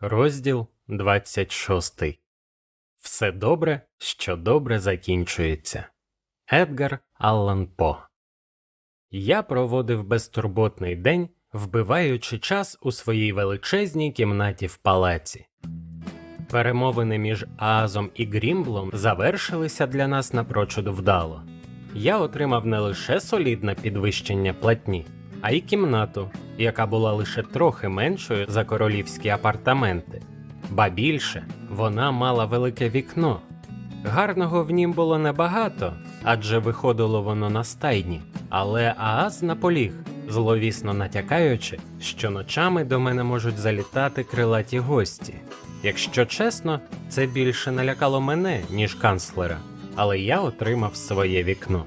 Розділ 26 Все добре, що добре закінчується. Едгар Аллан По Я проводив безтурботний день, вбиваючи час у своїй величезній кімнаті в палаці. Перемовини між Аазом і Грімблом завершилися для нас напрочуд вдало. Я отримав не лише солідне підвищення платні, а й кімнату, яка була лише трохи меншою за королівські апартаменти. Ба більше, вона мала велике вікно. Гарного в нім було небагато, адже виходило воно на стайні, але Ааз наполіг, зловісно натякаючи, що ночами до мене можуть залітати крилаті гості. Якщо чесно, це більше налякало мене, ніж канцлера, але я отримав своє вікно.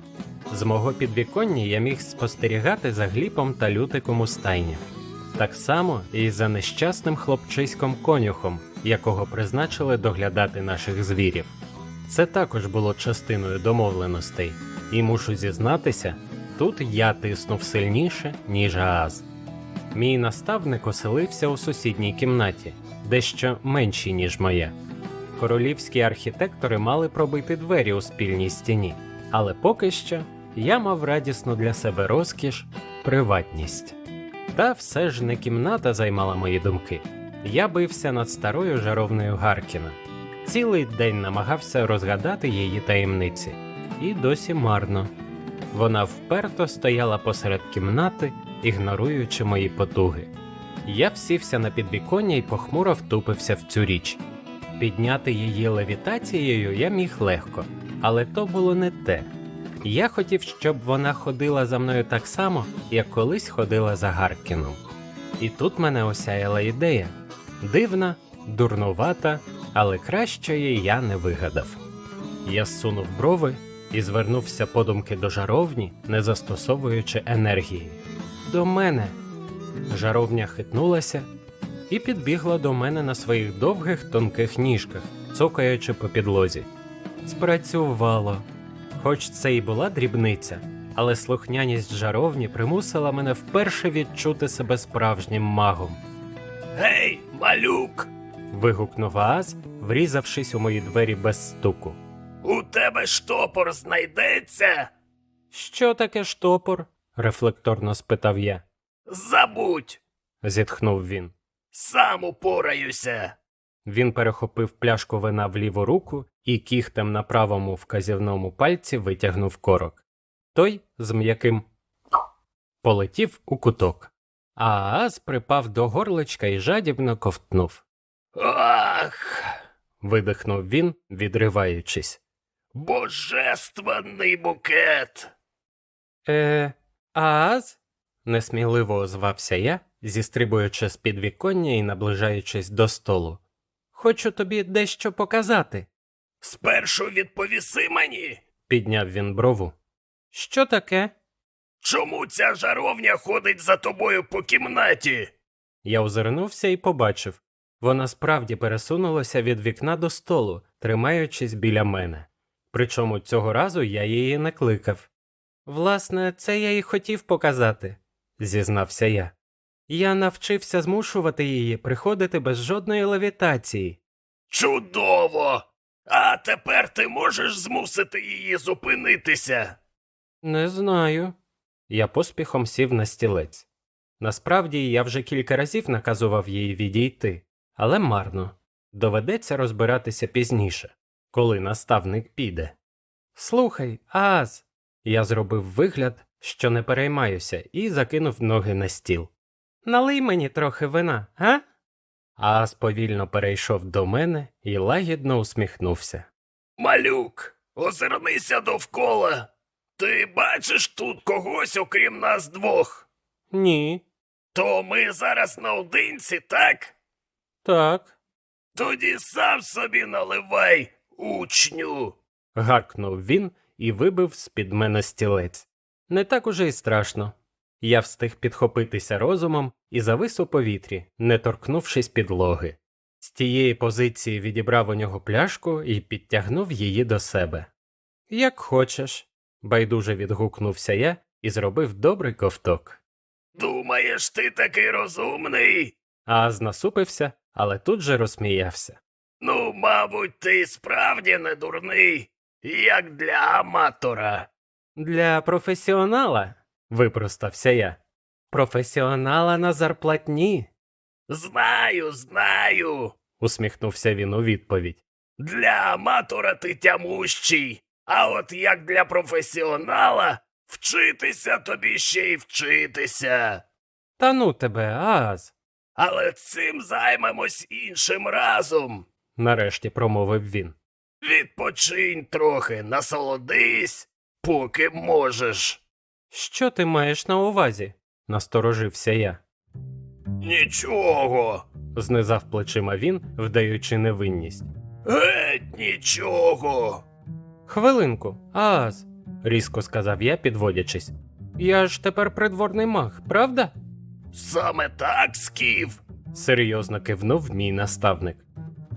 З мого підвіконня я міг спостерігати за гліпом та лютиком у стайнях. Так само і за нещасним хлопчиськом конюхом, якого призначили доглядати наших звірів. Це також було частиною домовленостей, і мушу зізнатися, тут я тиснув сильніше, ніж Ааз. Мій наставник оселився у сусідній кімнаті, дещо меншій, ніж моя. Королівські архітектори мали пробити двері у спільній стіні, але поки що я мав радісну для себе розкіш, приватність. Та все ж не кімната займала мої думки. Я бився над старою жаровною Гаркіна. Цілий день намагався розгадати її таємниці, і досі марно. Вона вперто стояла посеред кімнати, ігноруючи мої потуги. Я всівся на підвіконня і похмуро втупився в цю річ. Підняти її левітацією я міг легко, але то було не те. Я хотів, щоб вона ходила за мною так само, як колись ходила за Гаркіном. І тут мене осяяла ідея дивна, дурнувата, але кращої я не вигадав. Я зсунув брови і звернувся подумки до жаровні, не застосовуючи енергії. До мене. Жаровня хитнулася і підбігла до мене на своїх довгих тонких ніжках, цокаючи по підлозі. Спрацювало. Хоч це і була дрібниця, але слухняність жаровні примусила мене вперше відчути себе справжнім магом. Гей, малюк! Вигукнув Ааз, врізавшись у мої двері без стуку. У тебе штопор знайдеться? Що таке штопор? рефлекторно спитав я. Забудь, Зітхнув він. сам упораюся. Він перехопив пляшку вина в ліву руку і кіхтем на правому вказівному пальці витягнув корок. Той з м'яким полетів у куток. А Ааз припав до горличка і жадібно ковтнув. Ах, Видихнув він, відриваючись. божественний букет. Е, Ааз? несміливо озвався я, зістрибуючи з підвіконня і наближаючись до столу. Хочу тобі дещо показати. Спершу відповіси мені, підняв він брову. Що таке? чому ця жаровня ходить за тобою по кімнаті? Я озирнувся і побачив. Вона справді пересунулася від вікна до столу, тримаючись біля мене. Причому цього разу я її не кликав. Власне, це я і хотів показати, зізнався я. Я навчився змушувати її приходити без жодної левітації. Чудово! А тепер ти можеш змусити її зупинитися. Не знаю. Я поспіхом сів на стілець. Насправді я вже кілька разів наказував їй відійти, але марно. Доведеться розбиратися пізніше, коли наставник піде. Слухай, Ааз. Я зробив вигляд, що не переймаюся, і закинув ноги на стіл. Налий мені трохи вина, а? Ааз повільно перейшов до мене і лагідно усміхнувся. Малюк, озирнися довкола. Ти бачиш тут когось, окрім нас двох? Ні, То ми зараз наодинці, так? так. Тоді сам собі наливай, учню. гаркнув він і вибив з-під мене стілець. Не так уже й страшно. Я встиг підхопитися розумом і завис у повітрі, не торкнувшись підлоги. З тієї позиції відібрав у нього пляшку і підтягнув її до себе. Як хочеш, байдуже відгукнувся я і зробив добрий ковток. Думаєш, ти такий розумний? Ааз насупився але тут же розсміявся. Ну, мабуть, ти справді не дурний, як для аматора. Для професіонала, випростався я. Професіонала на зарплатні, Знаю, знаю. усміхнувся він у відповідь. Для аматора ти тямущий, а от як для професіонала, вчитися тобі ще й вчитися. Та ну тебе, Ааз, Але цим займемось іншим разом. нарешті промовив він. Відпочинь трохи, насолодись, поки можеш. Що ти маєш на увазі? насторожився я. Нічого, Знизав плечима він, вдаючи невинність. геть нічого. Хвилинку, Ааз, різко сказав я, підводячись. Я ж тепер придворний маг, правда? Саме так, Скіф. серйозно кивнув мій наставник.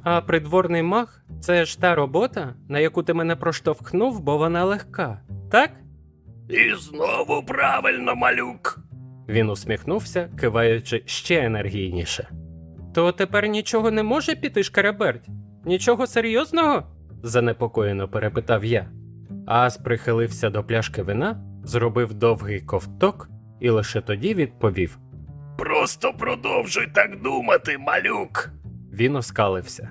А придворний маг це ж та робота, на яку ти мене проштовхнув, бо вона легка, так? І знову правильно, малюк. Він усміхнувся, киваючи ще енергійніше. То тепер нічого не може піти шкараберть? Нічого серйозного? занепокоєно перепитав я. Ас прихилився до пляшки вина, зробив довгий ковток і лише тоді відповів. Просто продовжуй так думати, малюк. Він оскалився.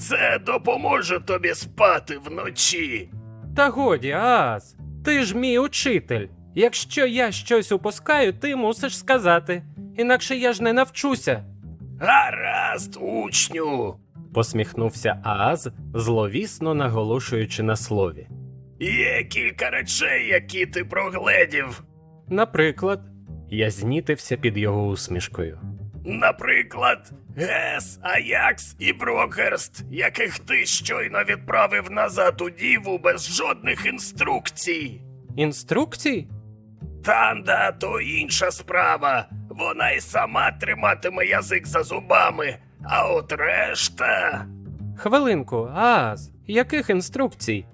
Це допоможе тобі спати вночі. Та годі, Аас, ти ж мій учитель. Якщо я щось упускаю, ти мусиш сказати. Інакше я ж не навчуся. Гаразд, учню. посміхнувся Ааз, зловісно наголошуючи на слові. Є кілька речей, які ти прогледів. Наприклад, я знітився під його усмішкою. Наприклад, Гес, Аякс і Брокерст, яких ти щойно відправив назад у діву без жодних інструкцій. Інструкцій? Танда то інша справа. Вона й сама триматиме язик за зубами. А от решта. Хвилинку, Ааз, яких інструкцій?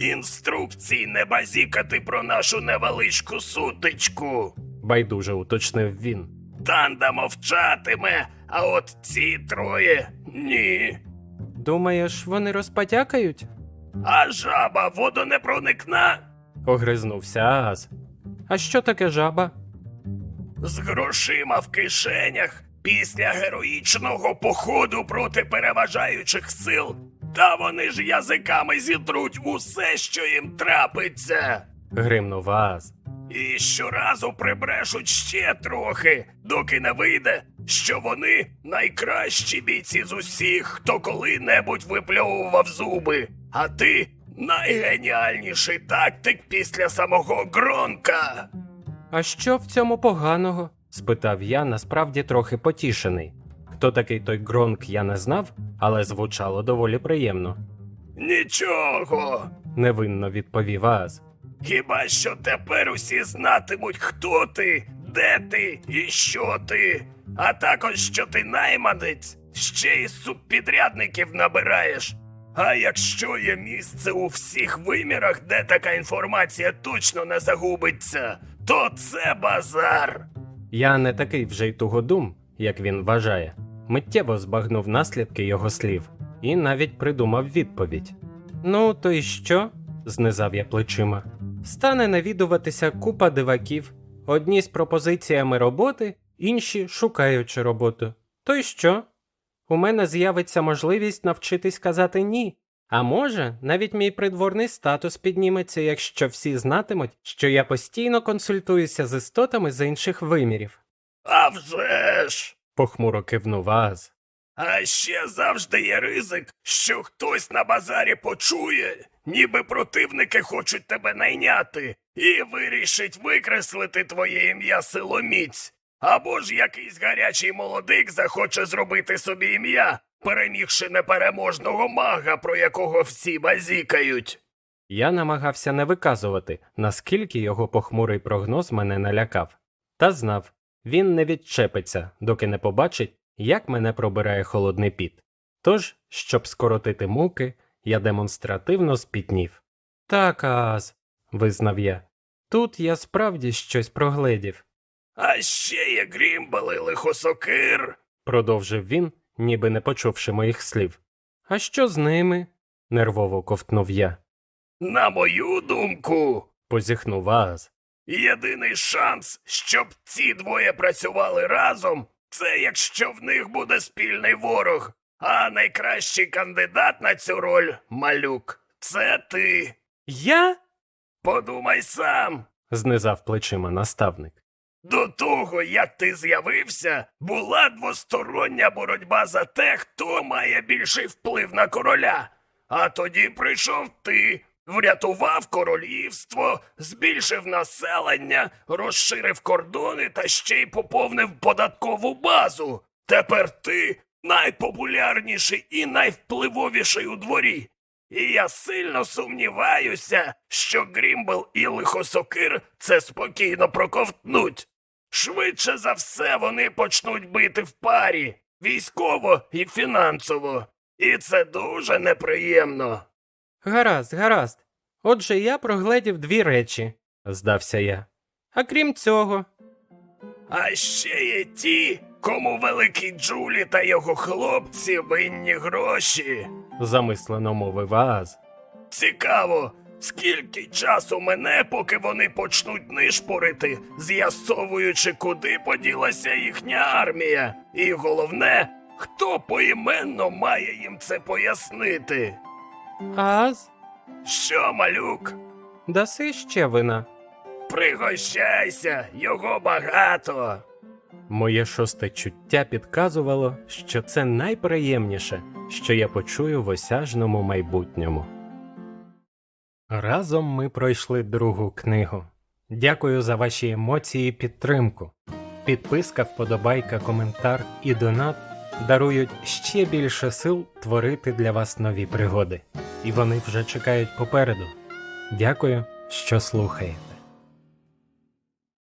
Інструкцій не базікати про нашу невеличку сутичку. байдуже уточнив він. Танда мовчатиме, а от ці троє ні. Думаєш, вони розпотякають? А жаба водонепроникна огризнувся Ааз. А що таке жаба? з грошима в кишенях після героїчного походу проти переважаючих сил. Та вони ж язиками зітруть усе, що їм трапиться. гримнув Ааз. І щоразу прибрешуть ще трохи, доки не вийде, що вони найкращі бійці з усіх, хто коли-небудь випльовував зуби. А ти найгеніальніший тактик після самого Гронка. А що в цьому поганого? спитав я, насправді трохи потішений. Хто такий той Гронк, я не знав, але звучало доволі приємно. Нічого. Невинно відповів Ааз. Хіба що тепер усі знатимуть, хто ти, де ти і що ти, а також що ти найманець, ще й субпідрядників набираєш. А якщо є місце у всіх вимірах, де така інформація точно не загубиться, то це базар. Я не такий вже й тугодум, як він вважає. Миттєво збагнув наслідки його слів і навіть придумав відповідь. Ну, то й що? знизав я плечима. Стане навідуватися купа диваків, одні з пропозиціями роботи, інші шукаючи роботу. То й що? У мене з'явиться можливість навчитись казати ні. А може, навіть мій придворний статус підніметься, якщо всі знатимуть, що я постійно консультуюся з істотами з інших вимірів. А вже ж! Похмуро кивнув Ааз. А ще завжди є ризик, що хтось на базарі почує, ніби противники хочуть тебе найняти, і вирішить викреслити твоє ім'я силоміць. Або ж якийсь гарячий молодик захоче зробити собі ім'я, перемігши непереможного мага, про якого всі базікають. Я намагався не виказувати, наскільки його похмурий прогноз мене налякав. Та знав, він не відчепиться, доки не побачить, як мене пробирає холодний піт. Тож, щоб скоротити муки, я демонстративно спітнів. Так, Ааз, визнав я. Тут я справді щось прогледів, А ще є грімбали лихосокир. продовжив він ніби не почувши моїх слів. А що з ними? нервово ковтнув я. На мою думку, Позіхнув Ааз. єдиний шанс, щоб ці двоє працювали разом, це якщо в них буде спільний ворог. А найкращий кандидат на цю роль, малюк, це ти. Я? Подумай сам. знизав плечима наставник. До того, як ти з'явився, була двостороння боротьба за те, хто має більший вплив на короля. А тоді прийшов ти, врятував королівство, збільшив населення, розширив кордони та ще й поповнив податкову базу. Тепер ти найпопулярніший і найвпливовіший у дворі. І я сильно сумніваюся, що Грімбл і Лихосокир це спокійно проковтнуть. Швидше за все вони почнуть бити в парі військово і фінансово. І це дуже неприємно. Гаразд, гаразд. Отже, я прогледів дві речі, здався я. А крім цього, А ще є ті, кому великий Джулі та його хлопці винні гроші. замислено мовив Ааз. Цікаво, скільки часу мене, поки вони почнуть нишпорити, з'ясовуючи, куди поділася їхня армія. І головне, хто поіменно має їм це пояснити. Ааз, Що, малюк? даси ще вина. Пригощайся, його багато. Моє шосте чуття підказувало, що це найприємніше, що я почую в осяжному майбутньому. Разом ми пройшли другу книгу. Дякую за ваші емоції і підтримку. Підписка, вподобайка, коментар і донат дарують ще більше сил творити для вас нові пригоди. І вони вже чекають попереду. Дякую, що слухаєте.